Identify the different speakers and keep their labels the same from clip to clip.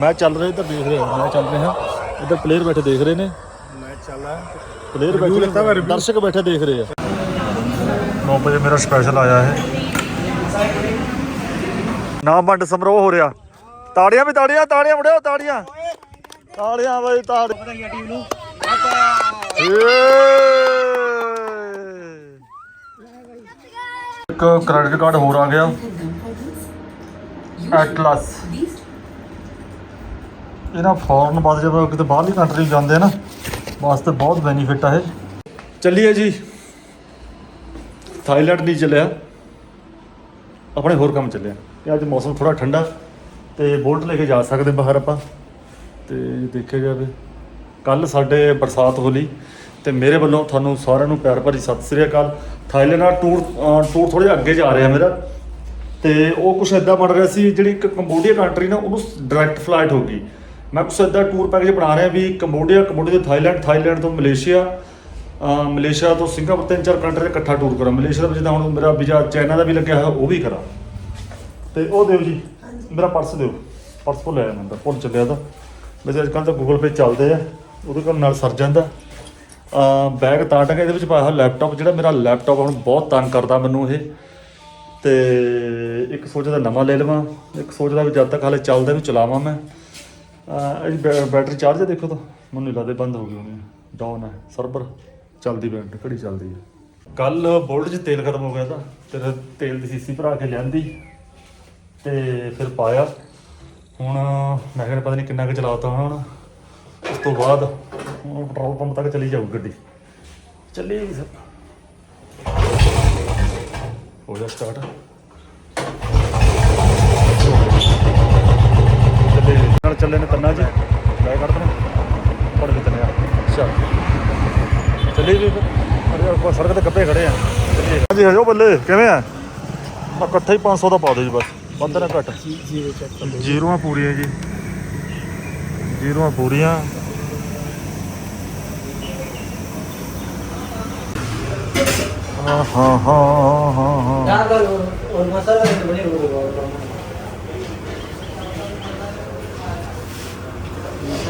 Speaker 1: ਮੈਂ ਚੱਲ ਰਿਹਾ ਇੱਧਰ ਦੇਖ ਰਿਹਾ ਮੈਂ ਚੱਲ ਰਿਹਾ। ਇੱਧਰ ਪਲੇਅਰ ਬੈਠੇ ਦੇਖ ਰਹੇ ਨੇ।
Speaker 2: ਮੈਂ ਚੱਲਾ
Speaker 1: ਪਲੇਅਰ ਬੈਠੇ ਦਰਸ਼ਕ ਬੈਠੇ ਦੇਖ ਰਹੇ ਆ। 9 ਵਜੇ ਮੇਰਾ ਸਪੈਸ਼ਲ ਆਇਆ ਹੈ। ਨਾ ਵੰਡ ਸਮਰੋਹ ਹੋ ਰਿਹਾ। ਤਾੜੀਆਂ ਵੀ ਤਾੜੀਆਂ ਤਾੜੀਆਂ ਮੁੜਿਓ ਤਾੜੀਆਂ। ਤਾੜੀਆਂ ਬਈ ਤਾੜ ਇੱਕ ਕ੍ਰੈਡਿਟ ਕਾਰਡ ਹੋਰ ਆ ਗਿਆ। ਐਟਲਸ ਇਹਨਾਂ ਫੋਰਨ ਬਾਅਦ ਜਦੋਂ ਕਿਤੇ ਬਾਹਰਲੀ ਕੰਟਰੀ ਜਾਂਦੇ ਆ ਨਾ, ਵਾਸਤੇ ਬਹੁਤ ਬੈਨੀਫਿਟ ਆ ਇਹ। ਚੱਲੀਏ ਜੀ। ਥਾਈਲੈਂਡ ਨਹੀਂ ਚੱਲਿਆ। ਆਪਣੇ ਹੋਰ ਕੰਮ ਚੱਲਿਆ ਕਿ ਅੱਜ ਮੌਸਮ ਥੋੜਾ ਠੰਡਾ, ਤੇ ਬੋਲਟ ਲੈ ਕੇ ਜਾ ਸਕਦੇ ਬਾਹਰ ਆਪਾਂ। ਤੇ ਦੇਖਿਆ ਜਾਵੇ ਕੱਲ ਸਾਡੇ ਬਰਸਾਤ ਹੋਲੀ ਤੇ ਮੇਰੇ ਵੱਲੋਂ ਤੁਹਾਨੂੰ ਸਾਰਿਆਂ ਨੂੰ ਪਿਆਰ ਭਰੀ ਸਤਿ ਸ੍ਰੀ ਅਕਾਲ। ਥਾਈਲੈਂਡ ਦਾ ਟੂਰ ਟੂਰ ਥੋੜਾ ਜਿਹਾ ਅੱਗੇ ਜਾ ਰਿਹਾ ਮੇਰਾ। ਤੇ ਉਹ ਕੁਛ ਇਦਾਂ ਬਣ ਰਿਹਾ ਸੀ, ਜਿਹੜੀ ਇੱਕ ਕੰਬੋਡੀਆ ਕੰਟਰੀ ਨਾ, ਉਹਨੂੰ ਡਾਇਰੈਕਟ ਫਲਾਈਟ ਹੋ ਗਈ। ਮੈਂ ਕੁਛ ਇਦਾਂ ਟੂਰ ਪੈਕੇਜ ਬਣਾ ਰਿਹਾ ਵੀ ਕੰਬੋਡੀਆ ਕੰਬੋਡੀਆ ਤੋਂ ਥਾਈਲੈਂਡ ਥਾਈਲੈਂਡ ਤੋਂ ਮਲੇਸ਼ੀਆ ਮਲੇਸ਼ੀਆ ਤੋਂ ਸਿੰਗਾਪੁਰ ਤਿੰਨ ਚਾਰ ਕੰਟਰੀ ਦਾ ਇਕੱਠਾ ਟੂਰ ਕਰਾਂ। ਮਲੇਸ਼ੀਆ ਦਾ ਜਿੱਦਾਂ ਹੁਣ ਮੇਰਾ ਵੀਜ਼ਾ ਚਾਈਨਾ ਦਾ ਵੀ ਲੱਗਿਆ ਹੋਇਆ ਉਹ ਵੀ ਕਰਾਂ। ਤੇ ਉਹ ਦਿਓ ਜੀ ਮੇਰਾ ਪਰਸ ਦਿਓ। ਪਰਸ ਭੁੱਲ ਆਇਆ ਮੈਂ ਤਾਂ ਭੁੱਲ ਚੱਲਿਆ ਤਾਂ। ਵੈਸੇ ਅੱਜ ਕੱਲ੍ਹ ਤਾਂ ਗੂਗਲ ਪੇ ਚੱਲਦੇ ਆ ਉਹਦੇ ਕੋਲ ਨਾਲ ਸਰ ਜਾਂਦਾ। ਅ ਬੈਗ ਤਾਂ ਟੰਗਾ ਇਹਦੇ ਵਿੱਚ ਪਾਇਆ ਹੋਇਆ ਲੈਪਟਾਪ ਜਿਹੜਾ ਮੇਰਾ ਲੈਪਟਾਪ ਹੁਣ ਬਹੁਤ ਤੰਗ ਕਰਦਾ ਮੈਨੂੰ ਇਹ। ਤੇ ਇੱਕ ਸੋਚਦਾ ਨਵਾਂ ਲੈ ਲਵਾਂ ਇੱਕ ਸੋਚਦਾ ਵੀ ਜਦ ਤੱਕ ਹਾਲੇ ਚੱਲਦਾ ਵੀ ਚਲਾਵਾਂ ਮੈਂ। ਅਹ ਬੈ- ਬੈਟਰੀ ਚਾਰਜ ਦੇਖੋ ਤਾਂ। ਮੈਨੂੰ ਨਹੀਂ ਲੱਗਦਾ ਬੰਦ ਹੋ ਗਈ ਹੋਣੀ। ਡਾਊਨ ਹੈ ਸਰਵਰ। ਚੱਲਦੀ ਬੈਟਰੀ, ਘੜੀ ਚੱਲਦੀ ਹੈ ਕੱਲ ਬੋਲਟ 'ਚ ਤੇਲ ਖਤਮ ਹੋ ਗਿਆ ਤਾਂ, ਫਿਰ ਤੇਲ ਦੀ ਸੀਸੀ ਭਰਾ ਕੇ ਲਿਆਂਦੀ। ਤੇ ਫਿਰ ਪਾਇਆ। ਹੁਣ ਮੈਂ ਕਿਹਾ ਪਤਾ ਨਹੀਂ ਕਿੰਨਾ ਕੁ ਚਲਾਤਾ ਹੁਣ। ਉਸ ਤੋਂ ਬਾਅਦ ਹੁਣ ਪੈਟਰੋਲ ਪੰਪ ਤੱਕ ਚਲੀ ਜਾਊ ਗੱਡੀ। ਚੱਲੀ ਸਰ। ਹੋ ਜਾ ਸਟਾਰਟ ਚੱਲੇ ਨੇ ਤੰਨਾ ਜੀ। ਲੈ ਕੱਢ ਤੈਨੂੰ। ਪੜ ਕੇ ਤੰਨਿਆ ਅੱਛਾ। ਚੱਲੀ ਜੀ ਅਰੇ ਕੋ ਸੜਕ ਤੇ ਕੱਪੇ ਖੜੇ ਆ। ਹਾਂਜੀ ਹਜੋ ਬੱਲੇ ਕਿਵੇਂ ਆ? ਮੈਂ ਇਕੱਠਾ ਹੀ 500 ਦਾ ਪਾ ਦਿਓ ਜੀ ਬਸ। ਬੰਦ ਨਾ ਘਟ। ਜੀਰੋਆਂ ਪੂਰੀਆਂ ਜੀ। ਜੀਰੋਆਂ ਪੂਰੀਆਂ। ਹਾਂ ਹਾਂ ਹਾਂ ਹਾਂ ਹਾਂ ਹਾਂ।
Speaker 3: यहाँ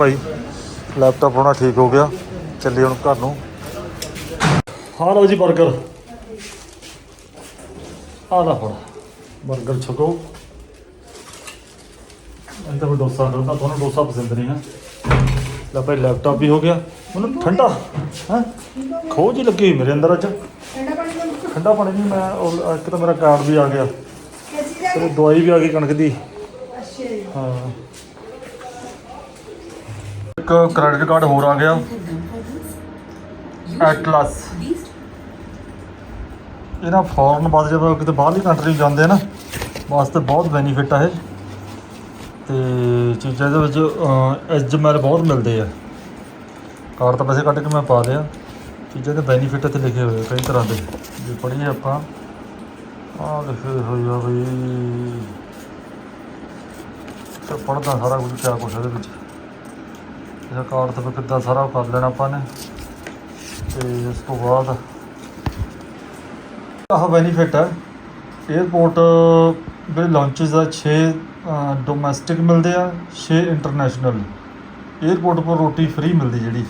Speaker 1: ਭਾਈ? ਲੈਪਟਾਪ ਹੋਣਾ ਠੀਕ ਹੋ ਗਿਆ। ਚੱਲੀ ਹੁਣ ਘਰ ਨੂੰ। ਹਾਂ ਲਓ ਜੀ 버ਗਰ ਆ ਲਾ ਹੁਣ। 버ਗਰ ਛਕੋ ਅੰਦਰ ਵੀ ਡੋਸਾ ਡੋਸਾ ਤੁਹਾਨੂੰ ਡੋਸਾ ਪਸੰਦ ਨਹੀਂ ਹੈ ਲੈ ਭਾਈ ਲੈਪਟਾਪ ਵੀ ਹੋ ਗਿਆ। ਮੈਨੂੰ ਠੰਡਾ ਹੈ? ਖੋਜ ਹੀ ਲੱਗੀ ਹੋਈ ਮੇਰੇ ਅੰਦਰ ਅੱਜ। ਠੰਡਾ ਪਾਣੀ ਨਹੀਂ ਮੈਂ ਉਹ ਇੱਕ ਤਾਂ ਮੇਰਾ ਕਾਰਡ ਵੀ ਆ ਗਿਆ। ਤੇ ਦਵਾਈ ਵੀ ਆ ਗਈ ਕਣਕ ਦੀ। ਹਾਂ। ਇੱਕ ਕ੍ਰੈਡਿਟ ਕਾਰਡ ਹੋਰ ਆ ਗਿਆ। ਐਟਲਸ ਇਹਨਾਂ ਫੋਰਨ ਬਾਅਦ ਜਦੋਂ ਕਿਤੇ ਬਾਹਰਲੀ ਕੰਟਰੀ ਜਾਂਦੇ ਆ ਨਾ, ਵਾਸਤੇ ਬਹੁਤ ਬੈਨੀਫਿਟ ਆ ਇਹ। ਤੇ ਚੀਜ਼ਾਂ ਦੇ ਵਿੱਚ ਐਜਮੈਲ ਬਹੁਤ ਮਿਲਦੇ ਆ। ਕਾਰਡ ਤਾਂ ਪੈਸੇ ਕੱਢ ਕੇ ਮੈਂ ਪਾ ਲਿਆ। ਚੀਜ਼ਾਂ ਦੇ ਬੈਨੀਫਿਟ ਇੱਥੇ ਲਿਖੇ ਹੋਏ ਆ ਕਈ ਤਰ੍ਹਾਂ ਦੇ। ਜੇ ਪੜ੍ਹੀਏ ਆਪਾਂ, ਆਹ ਲਿਖੇ ਹੋਏ ਆ ਬਈ। ਤੇ ਪੜ੍ਹਦਾ ਸਾਰਾ ਕੁਝ, ਕਿਆ ਕੁਛ ਇਹਦੇ ਵਿੱਚ। ਇਹਦਾ ਕਾਰਡ ਤੇ ਕਿੱਦਾਂ ਸਾਰਾ ਕਰ ਲੈਣਾ ਆਪਾਂ ਨੇ। ਤੇ ਇਸ ਤੋਂ ਬਾਅਦ ਆਹ ਬੈਨੀਫਿਟ ਹੈ। ਏਅਰਪੋਰਟ ਦੇ ਲਾਂਚਸ ਦਾ 6 ਡੋਮੈਸਟਿਕ ਮਿਲਦੇ ਆ 6 ਇੰਟਰਨੈਸ਼ਨਲ ਏਅਰਪੋਰਟ 'ਤੇ ਰੋਟੀ ਫ੍ਰੀ ਮਿਲਦੀ ਜਿਹੜੀ,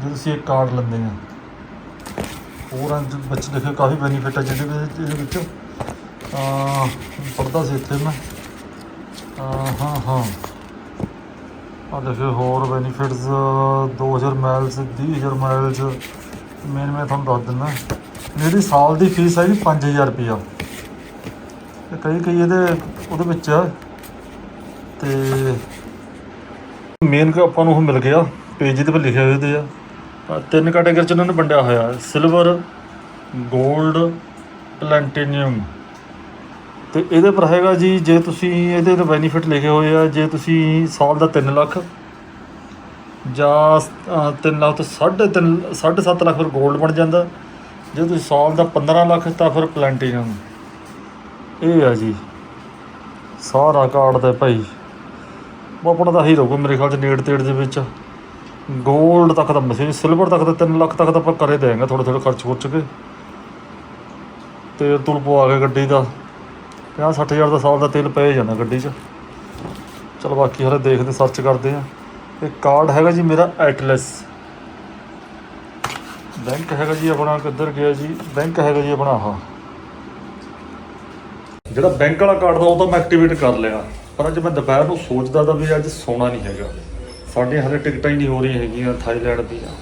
Speaker 1: ਜੇ ਤੁਸੀਂ ਇੱਕ ਕਾਰਡ ਲੈਂਦੇ ਆ। ਹੋਰ ਅੰਜ ਬੱਚੇ ਦੇਖੇ ਕਾਫੀ ਬੈਨੀਫਿਟ ਹੈ ਜਿਹੜੇ ਵਿੱਚ ਇਹਦੇ ਵਿੱਚ ਆ ਪੜਦਾ ਸੀ ਇੱਥੇ ਮੈਂ। ਹਾਂ ਹਾਂ। ਹਾਂ ਆ ਹੋਰ ਬੈਨੀਫਿਟਸ 2000 ਮਾਈਲਸ 20000 ਮਾਈਲਸ ਮੇਨ ਮੈਂ ਤੁਹਾਨੂੰ ਦੱਸ ਦਿੰਦਾ। ਇਹਦੀ ਸਾਲ ਦੀ ਫੀਸ ਹੈਗੀ ਜੀ 5000 ਰੁਪਇਆ ਤੇ ਕਈ ਕਈ ਇਹਦੇ ਉਹਦੇ ਵਿੱਚ ਆ। ਤੇ ਮੇਨ ਕ ਆਪਾਂ ਨੂੰ ਉਹ ਮਿਲ ਗਿਆ ਪੇਜ ਦੇ 'ਤੇ ਲਿਖਿਆ ਹੋਇਆ ਤੇ ਆ। ਆਹ ਤਿੰਨ ਕੈਟਾਗਰੀ ਚ ਉਹਨਾਂ ਨੇ ਵੰਡਿਆ ਹੋਇਆ ਸਿਲਵਰ 골ਡ ਪਲੈਟੀਨੀਅਮ ਤੇ ਇਹਦੇ ਪਰ ਹੈਗਾ ਜੀ, ਜੇ ਤੁਸੀਂ ਇਹਦੇ ਤੇ ਬੈਨੀਫਿਟ ਲਿਖੇ ਹੋਏ ਆ, ਜੇ ਤੁਸੀਂ ਸਾਲ ਦਾ 3 ਲੱਖ ਜਾਂ 3 ਲੱਖ ਤੋਂ 3.5 7.5 ਲੱਖ ਫਿਰ 골ਡ ਬਣ ਜਾਂਦਾ। ਜੇ ਤੁਸੀਂ ਸਾਲ ਦਾ 15 ਲੱਖ ਤਾਂ ਫਿਰ ਪਲੈਟੀਨੀਅਮ ਇਹ ਆ ਜੀ, ਸਾਰਾ ਕਾਰਡ ਦਾ ਭਾਈ। ਉਹ ਆਪਣਾ ਤਾਂ ਹੀ ਰਹੂਗਾ ਮੇਰੇ ਖਿਆਲ ਚ ਨੇੜ ਤੇੜ ਦੇ ਵਿੱਚ। 골ਡ ਤੱਕ ਤਾਂ ਮਸ਼ੀਨ ਸਿਲਵਰ ਤੱਕ ਤਾਂ 3 ਲੱਖ ਤੱਕ ਤਾਂ ਆਪਾਂ ਕਰੇ ਦੇਵਾਂਗੇ ਥੋੜਾ ਥੋੜਾ ਖਰਚ ਖੁਰਚ ਕੇ। ਤੇਲ ਤੁਲ ਪਵਾ ਕੇ ਗੱਡੀ ਦਾ। 50 ਹਜ਼ਾਰ ਦਾ ਸਾਲ ਦਾ ਤੇਲ ਪੈ ਜਾਂਦਾ ਗੱਡੀ 'ਚ। ਚਲ ਬਾਕੀ ਹਲੇ ਦੇਖਦੇ ਸਰਚ ਕਰਦੇ ਆ। ਇਹ ਕਾਰਡ ਹੈਗਾ ਜੀ ਮੇਰਾ ਐਟਲਸ ਬੈਂਕ ਹੈਗਾ ਜੀ ਆਪਣਾ, ਕਿੱਧਰ ਗਿਆ ਜੀ? ਬੈਂਕ ਹੈਗਾ ਜੀ ਆਪਣਾ ਆਹ। ਜਿਹੜਾ ਬੈਂਕ ਵਾਲਾ ਕਾਰਡ ਦਾ ਉਹ ਤਾਂ ਮੈਂ ਐਕਟੀਵੇਟ ਕਰ ਲਿਆ। ਪਰ ਅੱਜ ਮੈਂ ਦੁਪਹਿਰ ਨੂੰ ਸੋਚਦਾ ਤਾਂ ਵੀ ਅੱਜ ਸੋਣਾ ਨਹੀਂ ਹੈਗਾ। ਸਾਡੀਆਂ ਹਲੇ ਟਿਕਟਾਂ ਹੀ ਨਹੀਂ ਹੋ ਰਹੀਆਂ ਹੈਗੀਆਂ ਥਾਈਲੈਂਡ ਦੀਆਂ।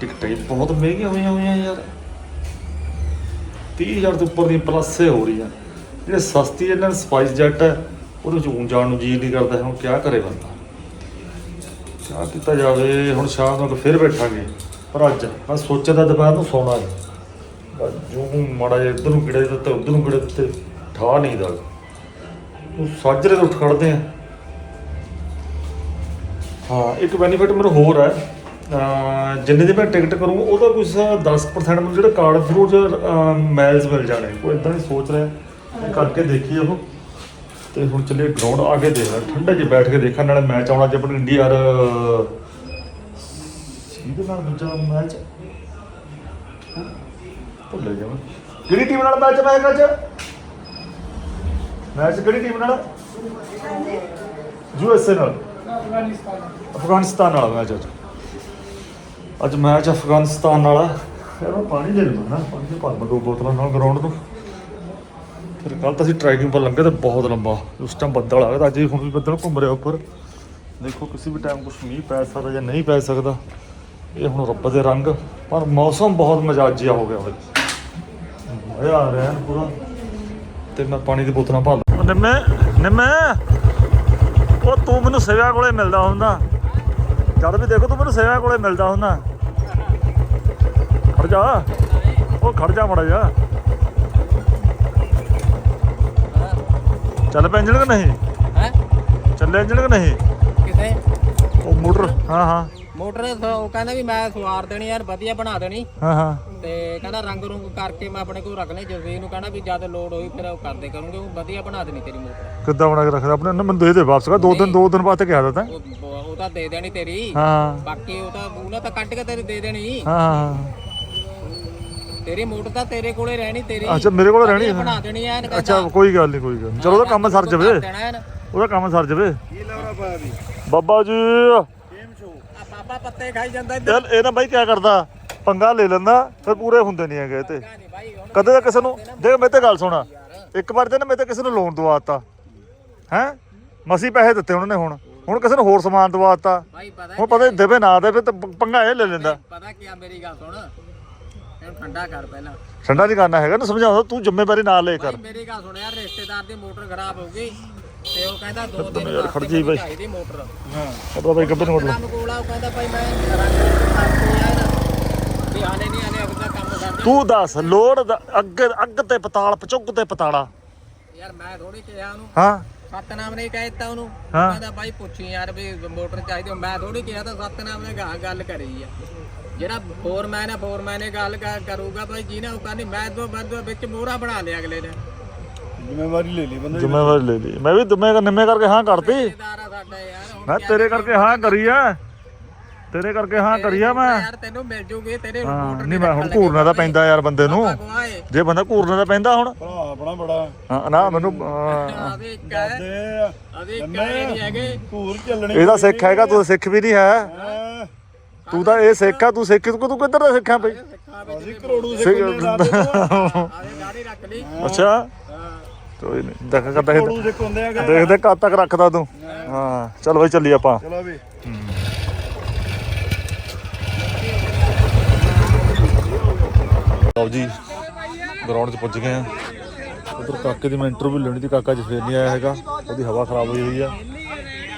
Speaker 1: ਟਿਕਟਾਂ ਬਹੁਤ ਮਹਿੰਗੀਆਂ ਹੋਈਆਂ ਹੋਈਆਂ ਯਾਰ। 30000 ਤੋਂ ਉੱਪਰ ਦੀਆਂ ਪਲੱਸ ਹੋ ਰਹੀ ਰਹੀਆਂ। ਜਿਹੜੇ ਸਸਤੀ ਇਹਨਾਂ ਦੀ ਸਪਾਈਸ ਜੈਟ ਹੈ, ਉਹਦੇ ਵਿੱਚ ਊਂ ਜਾਣ ਨੂੰ ਜੀ ਨਹੀਂ ਕਰਦਾ ਹੁਣ ਕਿਆ ਕਰੇ ਬੰਦਾ? ਕਿਆ ਕੀਤਾ ਜਾਵੇ, ਹੁਣ ਸ਼ਾਮ ਨੂੰ ਫਿਰ ਬੈਠਾਂਗੇ। ਪਰ ਅੱਜ ਮੈਂ ਸੋਚਿਆ ਤਾਂ ਦੁਪਹਿਰ ਨੂੰ ਸੌਣਾ ਹੈ। ਬਸ ਜੋ ਮਾੜਾ ਜਿਹਾ ਇੱਧਰ ਨੂੰ ਗਿੜੇ ਦਿੱਤੇ, ਉੱਧਰ ਨੂੰ ਗਿੜੇ ਦਿੱਤੇ ਠਾ ਨਹੀਂ ਦਾ। ਉਹ ਸਾਜਰੇ ਤੋਂ ਉੱਠ ਖੜਦੇ ਆ। ਹਾਂ, ਇੱਕ ਬੈਨੀਫਿਟ ਮੈਨੂੰ ਹੋਰ ਹੈ। ਜਿੰਨੇ ਦੀ ਮੈਂ ਟਿਕਟ ਕਰੂੰ ਉਹਦਾ ਕੁਝ 10% ਮੈਨੂੰ ਜਿਹੜਾ ਕਾਰਡ ਥਰੂ ਚ ਮੈਲਸ ਮਿਲ ਜਾਣੇ। ਕੋਈ ਇਦਾਂ ਹੀ ਸੋਚ ਰਿਹਾ। ਕਰਕੇ ਦੇਖੀਏ ਉਹ। ਤੇ ਹੁਣ ਚੱਲੇ ਗਰਾਊਂਡ ਆ ਕੇ ਦੇਖ ਠੰਡੇ 'ਚ ਬੈਠ ਕੇ ਦੇਖਣ ਨਾਲੇ ਮੈਚ ਆਉਣਾ ਜੇ ਆਪਣੀ ਇੰਡੀਆ ਯਾਰ ਕਿਹਦੇ ਨਾਲ ਦੂਜਾ ਮੈਚ? ਭੁੱਲ ਜਾਵਾਂ ਕਿਹੜੀ ਟੀਮ ਨਾਲ ਮੈਚ ਮੈਂ ਅੱਜ ਮੈਚ ਕਿਹੜੀ ਟੀਮ ਨਾਲ? ਯੂਐਸਏ ਨਾਲ। ਅਫਗਾਨਿਸਤਾਨ ਨਾਲ ਮੈਚ ਅੱਜ। ਅੱਜ ਮੈਚ ਅਫਗਾਨਿਸਤਾਨ ਨਾਲ ਆ। ਯਾਰ ਮੈਂ ਪਾਣੀ ਲੈ ਲਵਾਂ ਨਾ, ਪਾਣੀ ਭਰ ਮੈਂ ਦੋ ਬੋਤਲਾਂ ਨਾਲ ਗਰਾਊਂਡ ਨੂੰ। ਫਿਰ ਕੱਲ ਤਾਂ ਅਸੀਂ ਟਰੈਕਿੰਗ ਪਰ ਲੰਘੇ ਤੇ ਬਹੁਤ ਲੰਬਾ। ਉਸ ਟਾਈਮ ਬੱਦਲ ਆ ਗਿਆ ਅੱਜ ਹੁਣ ਵੀ ਬੱਦਲ ਘੁੰਮ ਰਿਹਾ ਉੱਪਰ। ਦੇਖੋ ਕਿਸੇ ਵੀ ਟਾਈਮ ਕੁਝ ਮੀਂਹ ਪੈ ਸਕਦਾ ਜਾਂ ਨਹੀਂ ਪੈ ਸਕਦਾ। ਇਹ ਹੁਣ ਰੱਬ ਦੇ ਰੰਗ। ਪਰ ਮੌਸਮ ਬਹੁਤ ਮਜਾਜੀਆ ਹੋ ਗਿਆ ਹੋਇਆ ਮਜ਼ਾ ਆ ਰਿਹਾ ਪੂਰਾ। ਤੇ ਮੈਂ ਪਾਣੀ ਦੀ ਬੋਤਲਾਂ ਭਰ ਲਾਂ। ਨਿੰਮੇ ਨਿੰਮੇ। ਉਹ ਤੂੰ ਮੈਨੂੰ ਸੇਵਾ ਕੋਲੇ ਮਿਲਦਾ ਹੁੰਦਾ। ਜਦ ਵੀ ਦੇਖੋ ਤੂੰ ਮੈਨੂੰ ਸੇਵਾ ਕੋਲੇ ਮਿਲਦਾ ਹੁੰਦਾ। ਖੜ ਜਾ। ਉਹ ਖੜ ਜਾ ਮੜਾ ਜਾ ਚੱਲ ਪੈ ਇੰਜਣ ਕਿ ਨਹੀਂ?
Speaker 3: ਹੈ?
Speaker 1: ਚੱਲੇ ਇੰਜਣ ਕਿ ਨਹੀਂ?
Speaker 3: ਕਿਥੇ?
Speaker 1: ਉਹ ਮੋਟਰ ਹਾਂ ਹਾਂ।
Speaker 3: ਮੋਟਰ ਉਹ ਕਹਿੰਦਾ ਵੀ ਮੈਂ ਸਵਾਰ ਦੇਣੀ ਯਾਰ ਵਧੀਆ ਬਣਾ ਦੇਣੀ।
Speaker 1: ਹਾਂ ਹਾਂ।
Speaker 3: ਤੇ ਕਹਿੰਦਾ ਰੰਗ ਰੁੰਗ ਕਰਕੇ ਮੈਂ ਆਪਣੇ ਕੋਲ ਰੱਖ ਲਈ। ਜਸਵੀਰ ਨੂੰ ਕਹਿੰਦਾ ਵੀ ਜਦ ਲੋਡ ਹੋਈ ਫਿਰ ਉਹ ਕਰਦੇ ਕਰੂੰਗੇ ਉਹ ਵਧੀਆ ਬਣਾ ਦੇਣੀ ਤੇਰੀ ਮੋਟਰ।
Speaker 1: ਕਿੱਦਾਂ ਬਣਾ ਕੇ ਰੱਖਦਾ? ਆਪਣੇ ਨਾ ਮੈਨੂੰ ਦੇ ਦੇ ਵਾਪਸ ਕਰ। ਦੋ ਦਿਨ ਦੋ ਦਿਨ ਬਾਅਦ ਤੇ ਕਿਹਾ ਤਾ
Speaker 3: ਉਹ ਉਹ ਤਾਂ ਦੇ ਦੇਣੀ ਤੇਰੀ।
Speaker 1: ਹਾਂ।
Speaker 3: ਬਾਕੀ ਉਹ ਤਾਂ ਉਹਨਾਂ ਤਾਂ ਕੱਟ ਕੇ ਤੇਰੀ ਦੇ ਦੇਣੀ।
Speaker 1: ਹਾਂ ਹਾਂ।
Speaker 3: ਤੇਰੀ ਮੋਟਰ ਤਾਂ ਤੇਰੇ ਕੋਲੇ ਰਹਿਣੀ ਤੇਰੀ
Speaker 1: ਅੱਛਾ ਮੇਰੇ ਕੋਲ ਰਹਿਣੀ ਹੈ।
Speaker 3: ਬਣਾ ਦੇਣੀ ਐਨ
Speaker 1: ਅੱਛਾ ਕੋਈ ਗੱਲ ਨਹੀਂ ਕੋਈ ਗੱਲ ਨਹੀਂ। ਚਲੋ ਉਹਦਾ ਕੰਮ ਸਰ ਜਾਵੇ।
Speaker 3: ਦੇਣਾ ਐਨ।
Speaker 1: ਉਹਦਾ ਕੰਮ ਸਰ ਜਾਵੇ।
Speaker 2: ਕੀ ਲਾਉਣਾ ਪਾ ਦੀ?
Speaker 1: ਬਾਬਾ ਜੀ।
Speaker 2: ਗੇਮ ਸ਼ੋ
Speaker 3: ਆ ਬਾਬਾ ਪੱਤੇ ਖਾਈ ਜਾਂਦਾ ਇੱਧਰ।
Speaker 1: ਯਾਰ ਇਹ ਨਾ ਬਾਈ ਕਿਆ ਕਰਦਾ? ਪੰਗਾ ਲੈ ਲੈਂਦਾ ਫਿਰ ਪੂਰੇ ਹੁੰਦੇ ਨਹੀਂ ਹੈਗੇ ਇਹ ਤੇ
Speaker 3: ਨਹੀਂ ਭਾਈ ਹੁਣ
Speaker 1: ਕਦੇ ਤਾਂ ਕਿਸੇ ਨੂੰ ਦੇਖ ਮੇਰੇ ਤੇ ਗੱਲ ਸੁਣਾ। ਇੱਕ ਵਾਰ ਤੇ ਨਾ ਮੇਰੇ ਤੇ ਕਿਸੇ ਨੂੰ ਲੋਨ ਦਵਾਤਾ। ਹੈ? ਮਸੀ ਪੈਸੇ ਦਿੱਤੇ ਉਹਨਾਂ ਨੇ ਹੁਣ। ਹੁਣ ਕਿਸੇ ਨੂੰ ਹੋਰ ਸਮਾਨ ਦਵਾਤਾ।
Speaker 3: ਭਾਈ ਪਤਾ
Speaker 1: ਹੁਣ ਪਤਾ ਨੀ ਦੇਵੇ ਨਾ ਦੇਵੇ ਤੇ ਪ- ਪੰਗਾ ਇਹ ਲੈ ਲੈਂਦਾ।
Speaker 3: ਪਤਾ ਕੀ ਆ ਮੇਰੀ ਗੱਲ ਸੁਣ। ਇਹਨੂੰ ਠੰਡਾ ਕਰ ਪਹਿਲਾਂ।
Speaker 1: ਠੰਡਾ ਨਹੀਂ ਕਰਨਾ ਹੈਗਾ ਨਾ ਸਮਝਾਉਂਦਾ ਤੂੰ ਜ਼ਿੰਮੇਵਾਰੀ ਨਾਲ ਲੈ ਕਰ।
Speaker 3: ਭਾਈ ਮੇਰੀ ਗੱਲ ਸੁਣ ਯਾਰ ਰਿਸ਼ਤੇਦਾਰ ਦੀ ਮੋਟਰ ਖਰਾਬ ਹੋ ਗਈ ਤੇ ਉਹ ਕਹਿੰਦਾ ਦੋ ਦਿਨ
Speaker 1: ਯਾਰ ਖੜ ਜਾਈ ਬਾਈ।
Speaker 3: ਚਾਹੀਦੀ ਮੋਟਰ।
Speaker 1: ਆਪਣਾ ਬਾਈ ਗੱਬੇ ਨੂੰ
Speaker 3: ਕੰਮ ਕੋਲ ਆ ਉਹ ਕਹਿੰਦਾ ਭਾਈ ਮੈਂ ਰੰਗ ਕਰਕੇ ਯਾਰ ਵੀ ਆਨੇ ਨਹੀਂ ਆਨੇ ਅਗਲਾ ਕੰਮ ਕਰਦੇ
Speaker 1: ਤੂੰ ਦੱਸ ਲੋੜ ਦਾ- ਅੱਗ ਅੱਗ ਤੇ ਪਤਾਲ ਪਚੁੱਗ ਤੇ ਪਤਾਲਾ।
Speaker 3: ਯਾਰ ਮੈਂ ਥੋੜੀ ਕਿਹਾ ਉਹਨੂੰ।
Speaker 1: ਹਾਂ।
Speaker 3: ਸਤਨਾਮ ਨੇ ਕਹਿ ਦਿੱਤਾ ਉਹਨੂੰ।
Speaker 1: ਹਾਂ।
Speaker 3: ਕਹਿੰਦਾ ਭਾਈ ਪੁੱਛੀ ਯਾਰ ਵੀ ਮੋਟਰ ਚਾਹੀਦੀ। ਮੈਂ ਥੋੜੀ ਕਿਹਾ ਤਾਂ ਸਤਨਾਮ ਨੇ ਗਾਂ ਗੱਲ ਕਰੀ ਆ। ਜਿਹੜਾ ਫੋਰਮੈਨ ਹੈ ਫੋਰਮੈਨ ਨੇ ਗੱਲ ਕਰ- ਕਰੂਗਾ ਭਾਈ ਜਿਹਨੇ ਉਹ ਕਹਿੰਦੀ ਮੈਂ ਤੋਂ ਬੰਦ ਵਿੱਚ ਮੋਹਰਾ ਬਣਾ ਲਿਆ ਅਗਲੇ ਨੇ।
Speaker 2: ਜ਼ਿੰਮੇਵਾਰੀ ਲੈ ਲਈ ਬੰਦੇ
Speaker 1: ਜ਼ਿੰਮੇਵਾਰੀ ਲੈ ਲਈ। ਮੈਂ ਵੀ ਦੁਮੇ ਨਿੰਮੇ ਕਰਕੇ ਹਾਂ ਕਰਤੀ।
Speaker 3: ਰਿਸ਼ਤੇਦਾਰ ਆ ਸਾਡਾ ਯਾਰ ਹੁਣ
Speaker 1: ਮੈਂ ਤੇਰੇ ਕਰਕੇ ਹਾਂ ਕਰੀ ਆ। ਤੇਰੇ ਕਰਕੇ ਹਾਂ ਕਰੀ ਆ ਮੈਂ।
Speaker 3: ਯਾਰ ਤੈਨੂੰ ਮਿਲ ਜੂਗੀ ਤੇਰੇ
Speaker 1: ਹਾਂ
Speaker 3: ਮੋਟਰ
Speaker 1: ਨਹੀਂ ਮੈਂ ਹੁਣ ਘੂਰਨਾ ਤਾਂ ਪੈਂਦਾ ਯਾਰ ਬੰਦੇ ਨੂੰ।
Speaker 3: ਗਵਾਏ
Speaker 1: ਜੇ ਬੰਦਾ ਘੂਰਨਾ ਤਾਂ ਪੈਂਦਾ ਹੁਣ।
Speaker 2: ਭਰਾ ਆਪਣਾ ਬੜਾ।
Speaker 1: ਹਾਂ ਨਾ ਮੈਨੂੰ
Speaker 3: ਆਦੇ ਇੱਕ ਹੈ
Speaker 2: ਦੇ।
Speaker 3: ਆਦੇ ਇੱਕ ਹੈ ਨਹੀਂ ਹੈਗੇ।
Speaker 2: ਘੂਰ ਚੱਲਣੀ
Speaker 1: ਇਹਦਾ ਸਿੱਖ ਹੈਗਾ ਤੂੰ ਸਿੱਖ ਵੀ ਨਹੀਂ ਹੈ।
Speaker 2: ਹੈਂ।
Speaker 1: ਤੂੰ ਤਾਂ ਇਹ ਸਿੱਖ ਆ ਤੂੰ ਸਿੱਖ ਤੂੰ ਤੂੰ ਕਿੱਧਰ ਦਾ ਸਿੱਖਾਂ ਬਈ?
Speaker 3: ਸਿੱਖਾਂ ਵਿੱਚ
Speaker 2: ਅਸੀਂ ਕਰੋੜੂ
Speaker 1: ਸਿੱਖ-
Speaker 2: ਲਾ ਦੇ ਤੂੰ।
Speaker 3: ਆਦੇ ਗਾੜੀ ਰੱਖ ਲਈ।
Speaker 1: ਅੱਛਾ।
Speaker 3: ਹਾਂ
Speaker 1: ਕੋਈ ਨਹੀਂ ਦੇਖ ਕਰਦਾ
Speaker 2: ਕੋਲੂ ਦੇ ਕੁੰਦੇ ਆ ਗਏ
Speaker 1: ਦੇਖਦੇ ਕਦ ਤੱਕ ਰੱਖਦਾ ਤੂੰ। ਹਾਂ। ਚਲ ਬਈ ਚੱਲੀ ਆਪਾਂ।
Speaker 2: ਚਲੋ ਵੀ।
Speaker 1: ਲਓ ਜੀ ਗਰਾਊਂਡ 'ਚ ਪੁੱਜ ਗਏ ਆ। ਉਧਰ ਕਾਕੇ ਦੀ ਮੈਂ ਇੰਟਰਵਿਊ ਲੈਣੀ ਸੀ ਕਾਕਾ ਫੇਰ ਨਹੀਂ ਆਇਆ ਹੈਗਾ। ਉਹਦੀ ਹਵਾ ਖਰਾਬ ਹੋਈ ਹੋਈ ਆ।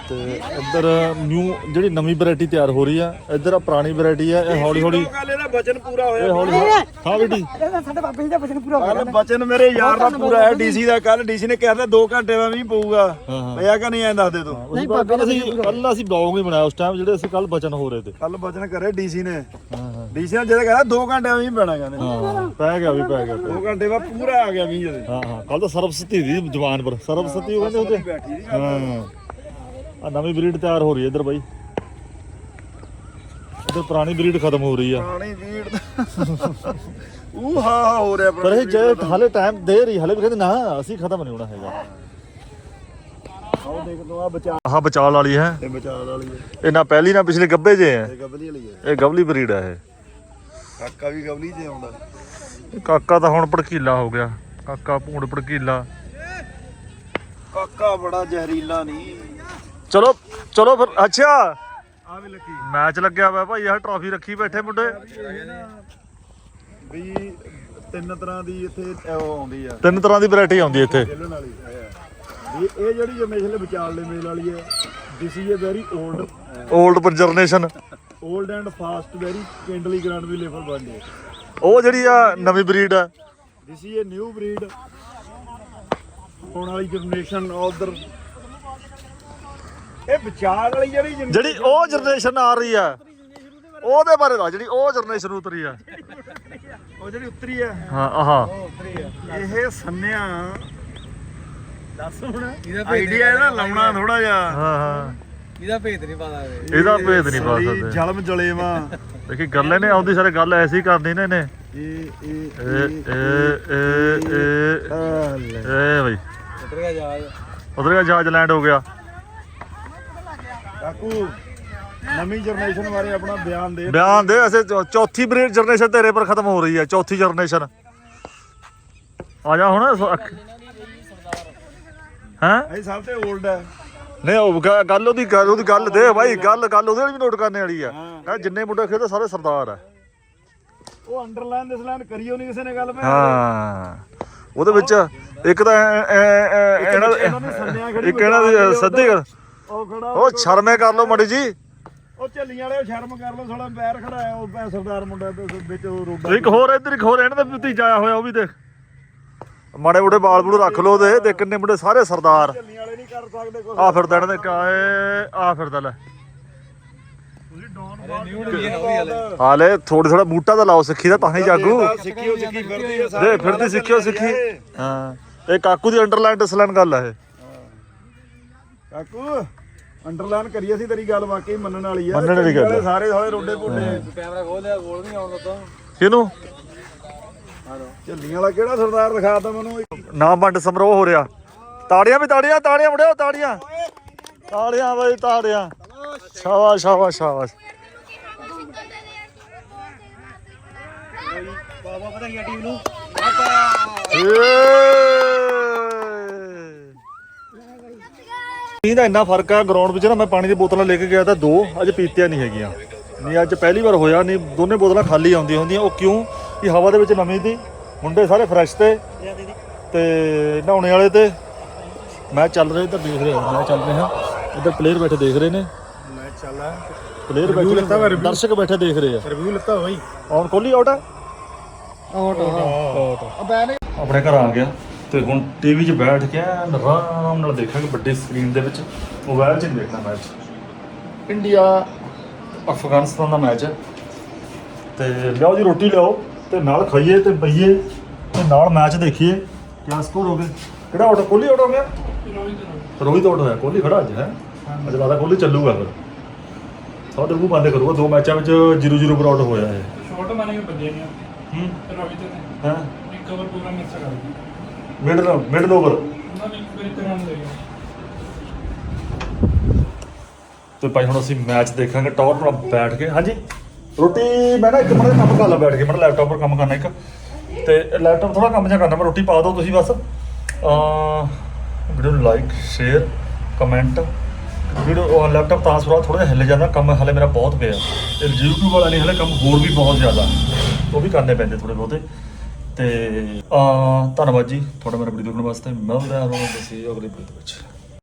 Speaker 1: ਤੇ ਇੱਧਰ ਨਿਊ ਜਿਹੜੀ ਨਵੀਂ ਵੈਰਾਈਟੀ ਤਿਆਰ ਹੋ ਰਹੀ ਆ ਇੱਧਰ ਆ ਪੁਰਾਣੀ ਵੈਰਾਈਟੀ ਆ ਇਹ ਹੌਲੀ ਹੌਲੀ
Speaker 2: ਗੱਲ ਇਹਦਾ ਬਚਨ ਪੂਰਾ
Speaker 1: ਇਹ
Speaker 2: ਹੋਇਆ
Speaker 1: ਹੌਲੀ ਹੌਲੀ ਹਾਂ ਬੇਟੀ
Speaker 4: ਸਾਡੇ ਬਾਬੇ ਜੀ ਦਾ ਵਚਨ ਪੂਰਾ ਹੋ
Speaker 2: ਕੱਲ ਬਚਨ ਮੇਰੇ ਯਾਰ ਦਾ ਪੂਰਾ ਹੈ ਡੀਸੀ ਦਾ ਕੱਲ ਡੀਸੀ ਨੇ ਕਿਹਾ ਤਾਂ 2 ਘੰਟੇ ਦਾ ਵੀ ਪਊਗਾ।
Speaker 1: ਹਾਂ, ਹਾਂ।
Speaker 2: ਪਿਆ ਕਿ ਨਹੀਂ ਐਂ ਦੱਸ ਦੇ ਤੂੰ
Speaker 1: ਨਹੀਂ ਬਾਬੇ ਅਸੀਂ ਕੱਲ ਅਸੀਂ ਬਲੌਗ ਨਹੀਂ ਬਣਾਇਆ ਉਸ ਟਾਈਮ ਜਿਹੜੇ ਅਸੀਂ ਕੱਲ ਬਚਨ ਹੋ ਰਹੇ ਤੇ।
Speaker 2: ਕੱਲ ਬਚਨ ਕਰੇ ਡੀਸੀ ਨੇ।
Speaker 1: ਹਾਂ ਹਾਂ।
Speaker 2: ਡੀਸੀ ਨੇ ਜਦੋਂ ਕਹਿੰਦਾ 2 ਘੰਟੇ ਦਾ ਵੀ ਪੈਣਾ ਕਹਿੰਦੇ
Speaker 1: ਹਾਂ ਪੈ ਗਿਆ ਵੀ ਪੈ ਗਿਆ। ਪੈ
Speaker 2: 2 ਘੰਟੇ ਬਾਅਦ ਪੂਰਾ ਆ ਗਿਆ ਵੀ ਜਦੇ
Speaker 1: ਗਿਆ। ਹਾਂ ਹਾਂ। ਕੱਲ ਤਾਂ ਸਰਬਸਤੀ ਦੀ ਜ਼ੁਬਾਨ ਪਰ ਸਰਬਸਤੀ ਉਹ ਕਹਿੰਦੇ ਉਹਦੇ
Speaker 2: ਬੈਠੀ ਸੀ।
Speaker 1: ਹਾਂ। ਆ ਨਵੀਂ ਬਰੀਡ ਤਿਆਰ ਹੋ ਰਹੀ ਹੈ ਇੱਧਰ ਬਾਈ। ਇੱਧਰ ਪੁਰਾਣੀ ਬਰੀਡ ਖਤਮ ਹੋ ਰਹੀ ਆ।
Speaker 2: ਪਾਣੀ ਵੀੜ ਉਹ ਹਾ ਹਾ ਹੋ ਰਿਹਾ
Speaker 1: ਪਰ ਇਹ ਜੇ ਹਲੇ ਟਾਈਮ ਦੇ ਰਹੀ ਹਲੇ ਵੀ ਕਹਿੰਦੇ ਨਾ ਅਸੀਂ ਖਤਮ ਨਹੀਂ ਹੋਣਾ ਹੈਗਾ।
Speaker 2: ਆਓ ਦੇਖ ਤੂੰ ਆ ਬਚਾ
Speaker 1: ਆਹ ਬਚਾਲ ਵਾਲੀ ਹੈ।
Speaker 2: ਤੇ ਬਚਾ ਵਾਲੀ ਹੈ।
Speaker 1: ਇਹ ਨਾ ਪਹਿਲੀ ਨਾ ਪਿਛਲੇ ਗੱਬੇ ਜੇ ਹੈ।
Speaker 2: ਇਹ ਗਬਲੀ ਵਾਲੀ ਹੈ।
Speaker 1: ਇਹ ਗਵਲੀ ਬਰੀਡ ਹੈ ਇਹ।
Speaker 2: ਕਾਕਾ ਵੀ ਗਬਲੀ ਤੇ ਆਉਂਦਾ।
Speaker 1: ਇਹ ਕਾਕਾ ਤਾਂ ਹੁਣ ਭੜਕੀਲਾ ਹੋ ਗਿਆ। ਕਾਕਾ ਭੂੰਡ ਭੜਕੀਲਾ।
Speaker 2: ਕਾਕਾ ਬੜਾ ਜ਼ਹਿਰੀਲਾ ਨਹੀਂ
Speaker 1: ਚਲੋ ਚਲੋ ਫਿਰ ਅੱਛਾ।
Speaker 2: ਆ ਵੀ ਲੱਗੀ।
Speaker 1: ਮੈਚ ਲੱਗਿਆ ਵਾ ਭਾਈ ਆਹ ਟਰਾਫੀ ਰੱਖੀ ਬੈਠੇ ਮੁੰਡੇ।
Speaker 2: ਵੀ ਤਿੰਨ ਤਰ੍ਹਾਂ ਦੀ ਇੱਥੇ ਉਹ ਆਉਂਦੀ ਆ।
Speaker 1: ਤਿੰਨ ਤਰ੍ਹਾਂ ਦੀ ਵੈਰਾਈਟੀ ਆਉਂਦੀ ਇੱਥੇ।
Speaker 2: ਵੀ ਇਹ ਜਿਹੜੀ ਜਮੇਸ਼ਲੇ ਵਿਚਾਲੇ ਮੇਲ ਵਾਲੀ ਹੈ this is a very
Speaker 1: old old ਪਰ
Speaker 2: 올ਡ ਐਂਡ ਫਾਸਟ ਵੈਰੀ ਕੈਂਡਲੀ ਗ੍ਰਾਂਡ ਵੀ ਲੈਵਲ ਬਣ ਗਿਆ
Speaker 1: ਉਹ ਜਿਹੜੀ ਆ ਨਵੀਂ ਬਰੀਡ ਆ।
Speaker 2: This is a new breed ਹੋਣ ਵਾਲੀ ਜਨਰੇਸ਼ਨ ਉਧਰ। ਇਹ ਵਿਚਾਰ ਵਾਲੀ ਜਿਹੜੀ
Speaker 1: ਜਿਹੜੀ ਉਹ ਜਨਰੇਸ਼ਨ ਆ। ਰਹੀ ਆ। ਉਹਦੇ ਬਾਰੇ ਦੱਸ ਜਿਹੜੀ ਉਹ ਜਨਰੇਸ਼ਨ ਉਤਰੀ ਆ।
Speaker 2: ਉਹ ਜਿਹੜੀ ਉਤਰੀ ਹੈ
Speaker 1: ਹਾਂ ਆਹਾ।
Speaker 2: ਇਹ ਸੰਨਿਆ। ਦੱਸ ਹੁਣ। ਆਈਡੀਆ ਇਹਦਾ ਲਾਉਣਾ ਥੋੜਾ ਜਿਹਾ।
Speaker 1: ਹਾਂ ਹਾਂ।
Speaker 3: ਇਹਦਾ ਭੇਤ ਨਹੀਂ ਪਤਾ
Speaker 1: ਇਹਦਾ ਭੇਦ ਨਹੀਂ ਪਾ
Speaker 2: ਸਾਲੀ
Speaker 1: ਸਕਦੇ।
Speaker 2: ਜਲਮ ਜਲੇਵਾ।
Speaker 1: ਦੇਖੀ ਗੱਲ ਇਹਨੇ ਆਉਂਦੀ ਸਾਰੇ ਗੱਲ ਐਸੀ ਕਰਨੀ ਨੇ ਇਹਨੇ।
Speaker 2: ਇਹ ਇਹ
Speaker 1: ਏ ਏ ਏ ਏ
Speaker 2: ਆ ਲੈ
Speaker 1: ਏ। ਬਈ।
Speaker 3: ਉਤਰ ਗਿਆ ਜਾ
Speaker 1: ਉਧਰ ਗਿਆ ਜਹਾਜ਼ ਲੈਂਡ ਹੋ ਗਿਆ।
Speaker 2: ਕਾਕੂ ਨਵੀਂ ਜਨਰੇਸ਼ਨ ਬਾਰੇ ਆਪਣਾ ਬਿਆਨ ਦੇ।
Speaker 1: ਬਿਆਨ ਦੇ ਐਸੇ ਚੌ- ਚੌਥੀ ਬਰੀਡ ਜਨਰੇਸ਼ਨ ਤੇਰੇ ਪਰ ਖਤਮ ਹੋ ਰਹੀ ਹੈ ਚੌਥੀ ਜਨਰੇਸ਼ਨ ਆ ਜਾ ਹੁਣ ਹਾਂ?
Speaker 2: ਇਹ ਸਭ ਤੋਂ 올ਡ ਹੈ।
Speaker 1: ਨਹੀਂ ਉਹ ਗੱਲ ਉਹਦੀ ਗੱਲ ਉਹਦੀ ਗੱਲ ਦੇ ਭਾਈ ਗੱਲ ਗੱਲ ਉਹਦੇ ਵਾਲੀ ਵੀ ਨੋਟ ਕਰਨੇ ਵਾਲੀ ਆ ਕਹਿੰਦਾ ਜਿੰਨੇ ਮੁੰਡੇ ਖੇਡਦੇ ਸਾਰੇ ਸਰਦਾਰ ਆ
Speaker 2: ਉਹ ਅੰਡਰਲਾਈਨ ਦੇ ਸਲਾਈਨ ਕਰੀਓ ਨਹੀਂ ਕਿਸੇ ਨੇ ਗੱਲ ਮੈਂ।
Speaker 1: ਹਾਂ। ਉਹਦੇ ਵਿੱਚ ਇੱਕ ਤਾਂ ਇਹਨਾਂ
Speaker 2: ਇਹਨਾਂ ਨੇ ਸੰਨਿਆ ਖੜੀ
Speaker 1: ਇੱਕ ਇਹਨਾਂ ਦੀ ਸੱਦੀ ਗੱਲ।
Speaker 2: ਉਹ ਖੜਾ
Speaker 1: ਉਹ ਸ਼ਰਮੇ ਕਰ ਲਓ ਮੜੀ ਜੀ।
Speaker 2: ਉਹ ਝੱਲੀਆਂ ਵਾਲੇ ਉਹ ਸ਼ਰਮ ਕਰ ਲੋ ਸਾਲਾ ਪੈਰ ਖੜਾ ਹੈ ਉਹ ਭੈ ਸਰਦਾਰ ਮੁੰਡਾ ਤੇ ਵਿੱਚ ਉਹ ਰੋਡਾ
Speaker 1: ਇੱਕ ਹੋਰ ਇੱਧਰ ਇੱਕ ਹੋਰ ਇਹਨਾਂ ਦਾ ਭਤੀਜਾ ਆਇਆ ਹੋਇਆ ਉਹ ਵੀ ਦੇਖ। ਮਾੜੇ ਮੋਟੇ ਬਾਲ ਬੂਲ ਰੱਖ ਲੋ ਉਹਦੇ ਤੇ ਕਿੰਨੇ ਮੁੰਡੇ ਸਾਰੇ ਸਰਦਾਰ।
Speaker 2: ਝੱਲੀਆਂ ਵਾਲੇ ਨਹੀਂ ਕਰ ਸਕਦੇ ਕੁਝ
Speaker 1: ਆ ਫਿਰਦਾ ਇਹਨਾਂ ਦੇ ਕਾਏ ਆ ਫਿਰਦਾ ਲੈ।
Speaker 2: ਤੁਸੀਂ ਡੌਨ
Speaker 1: ਹਾਲੇ ਥੋੜੀ ਥੋੜਾ ਬੂਟਾ ਤਾਂ ਲਾਓ ਸਿੱਖੀ ਦਾ ਤਾਂ ਹੀ ਜਾਗੂ।
Speaker 2: ਸਿੱਖੀ ਫਿਰਦੀ ਹੈ ਸਾਰੇ।
Speaker 1: ਦੇ ਫਿਰਦੀ ਸਿੱਖਿਓ ਸਿੱਖੀ। ਹਾਂ ਇਹ ਕਾਕੂ ਦੀ ਅੰਡਰਲਾਈਨ ਡਿਸਲਾਈਨ ਗੱਲ ਆ ਇਹ।
Speaker 2: ਕਾਕੂ ਅੰਡਰਲਾਈਨ ਕਰੀ ਅਸੀਂ ਤੇਰੀ ਗੱਲ ਵਾਕਈ ਮੰਨਣ ਵਾਲੀ ਆ।
Speaker 1: ਮੰਨਣ ਵਾਲੀ ਗੱਲ ਆ।
Speaker 2: ਸਾਰੇ ਹੋਏ ਰੋਡੇ ਭੁੱਡੇ
Speaker 3: ਕੈਮਰਾ ਖੋਲ ਲਿਆ ਗੋਲ ਨਹੀਂ ਆਉਣ ਦਿੱਤਾ।
Speaker 1: ਕਿਹਨੂੰ?
Speaker 2: ਝੱਲੀਆਂ ਵਾਲਾ ਕਿਹੜਾ ਸਰਦਾਰ ਦਿਖਾਤਾ ਮੈਨੂੰ?
Speaker 1: ਨਾ ਵੰਡ ਸਮਰੋਹ ਹੋ ਰਿਹਾ। ਤਾੜੀਆਂ ਵੀ ਤਾੜੀਆਂ ਤਾੜੀਆਂ ਮੁੰਡਿਓ ਤਾੜੀਆਂ। ਤਾੜੀਆਂ ਬਈ ਤਾੜੀਆਂ। ਸ਼ਾਬਾਸ਼ ਸ਼ਾਬਾਸ਼ ਸ਼ਾਬਾਸ਼।
Speaker 5: ਬਾਬਾ ਪਤਾ ਕੀ ਟੀਮ ਨੂੰ?
Speaker 1: ਇਹਦਾ ਇੰਨਾ ਫ਼ਰਕ ਆ ਗਰਾਊਂਡ ਵਿੱਚ ਨਾ ਮੈਂ ਪਾਣੀ ਦੀ ਬੋਤਲਾਂ ਲੈ ਕੇ ਗਿਆ ਤਾਂ ਦੋ ਅੱਜ ਪੀਤੀਆਂ ਨਹੀਂ ਹੈਗੀਆਂ। ਨਹੀਂ ਅੱਜ ਪਹਿਲੀ ਵਾਰ ਹੋਇਆ ਨਹੀਂ ਦੋਨੇ ਬੋਤਲਾਂ ਖਾਲੀ ਆਉਂਦੀਆਂ ਹੁੰਦੀਆਂ। ਉਹ ਕਿਉਂ? ਕਿ ਹਵਾ ਦੇ ਵਿੱਚ ਨਮੀ ਦੀ ਮੁੰਡੇ ਸਾਰੇ ਫਰੈਸ਼ ਤੇ। ਤੇ ਨਹਾਉਣੇ ਵਾਲੇ ਤੇ। ਮੈਂ ਚੱਲ ਰਿਹਾ ਇੱਧਰ ਦੇਖ ਰਿਹਾ ਮੈਂ ਚੱਲ ਰਿਹਾ। ਇੱਧਰ ਪਲੇਅਰ ਬੈਠੇ ਦੇਖ ਰਹੇ ਨੇ।
Speaker 2: ਮੈਂ ਚੱਲਾ
Speaker 1: ਪਲੇਅਰ ਬੈਠੇ ਦਰਸ਼ਕ ਬੈਠੇ ਦੇਖ ਰਹੇ ਆ।
Speaker 2: ਰਿਵਿਊ ਲੱਤਾ ਹੋਈ
Speaker 1: ਔਨ ਕੋਲੀ ਆਊਟ ਆ? ਆਊਟ ਆਪਣੇ ਘਰ ਆ ਗਿਆ। ਤੇ ਹੁਣ ਟੀਵੀ 'ਚ ਬੈਠ ਕੇ ਐਨ ਆਰਾਮ ਨਾਲ ਦੇਖਾਂਗੇ ਵੱਡੀ ਸਕਰੀਨ ਦੇ ਵਿੱਚ ਮੋਬਾਈਲ 'ਚ ਨਹੀਂ ਦੇਖਣਾ ਮੈਚ ਇੰਡੀਆ ਅਫਗਾਨਿਸਤਾਨ ਦਾ ਮੈਚ ਹੈ। ਤੇ ਲਿਆਓ ਜੀ ਰੋਟੀ ਲਿਆਓ ਤੇ ਨਾਲ ਖਾਈਏ ਤੇ ਪਈਏ ਤੇ ਨਾਲ ਮੈਚ ਦੇਖੀਏ। ਕਿਆ ਸਕੋਰ ਹੋ ਗਿਆ ਕਿਹੜਾ ਆਊਟ ਕੋਹਲੀ ਆਊਟ ਹੋ ਗਿਆ? ਰੋਹਿਤ ਆਊਟ ਹੋਇਆ। ਕੋਹਲੀ ਖੜਾ ਅੱਜ ਹੈ? ਅੱਜ ਲੱਗਦਾ ਕੋਹਲੀ ਚੱਲੂਗਾ ਫਿਰ। ਸਾਡੇ ਮੂੰਹ ਬੰਦ ਕਰੂਗਾ। ਦੋ ਮੈਚਾਂ ਵਿੱਚ 0-0 ਪਰ ਆਊਟ ਹੋਇਆ ਹੈ
Speaker 6: ਸ਼ਾਰਟ ਮਾਰਨਗੇ ਬੱਜੇ ਨਹੀਂ
Speaker 1: ਹੂੰ।
Speaker 6: ਰਵੀ ਤੇ ਨੇ।
Speaker 1: ਹਾਂ?
Speaker 6: ਇੱਕ ਕਵਰ ਪੂਰਾ ਮਿਸ ਕਰ ਦਿੱਤਾ। Middle middle over.
Speaker 1: ਤੇ ਭਾਈ ਹੁਣ ਅਸੀਂ ਮੈਚ ਦੇਖਾਂਗੇ ਟੌਰ ਨਾਲ ਬੈਠ ਕੇ। ਹਾਂਜੀ? ਰੋਟੀ, ਮੈਂ ਨਾ ਇੱਕ ਮਿੰਟ ਕੰਮ ਕਰ ਲਾ, ਬੈਠ ਕੇ ਮੈਂ ਲੈਪਟਾਪ 'ਤੇ ਕੰਮ ਕਰਨਾ ਇੱਕ। ਤੇ ਲੈਪਟਾਪ ਥੋੜਾ ਕੰਮ ਜਿਹਾ ਕਰਨਾ, ਮੈਂ ਰੋਟੀ ਪਾ ਦਿਓ ਤੁਸੀਂ ਬਸ। ਆ ਵੀਡੀਓ ਨੂੰ like share comment video laptop ਤਾਂ ਸੁਰਾ ਥੋੜਾ ਜਿਹਾ ਹਿੱਲ ਜਾਂਦਾ, ਕੰਮ ਹਲੇ ਮੇਰਾ ਬਹੁਤ ਪਿਆ। ਤੇ YouTube ਵਾਲਾ ਨਹੀਂ ਹਲੇ ਕੰਮ ਹੋਰ ਵੀ ਬਹੁਤ ਜ਼ਿਆਦਾ। ਉਹ ਵੀ ਕਰਨੇ ਪੈਂਦੇ ਥੋੜੇ ਬਹੁਤੇ। ਤੇ ਆ ਧੰਨਵਾਦ ਜੀ। ਤੁਹਾਡਾ ਮੇਰਾ ਵੀਡੀਓ ਦੇਖਣ ਵਾਸਤੇ ਮਿਲਦਾ ਹਾਂ ਤੁਹਾਨੂੰ ਤੁਸੀਂ ਅਗਲੀ ਵੀਡੀਓ ਵਿੱਚ।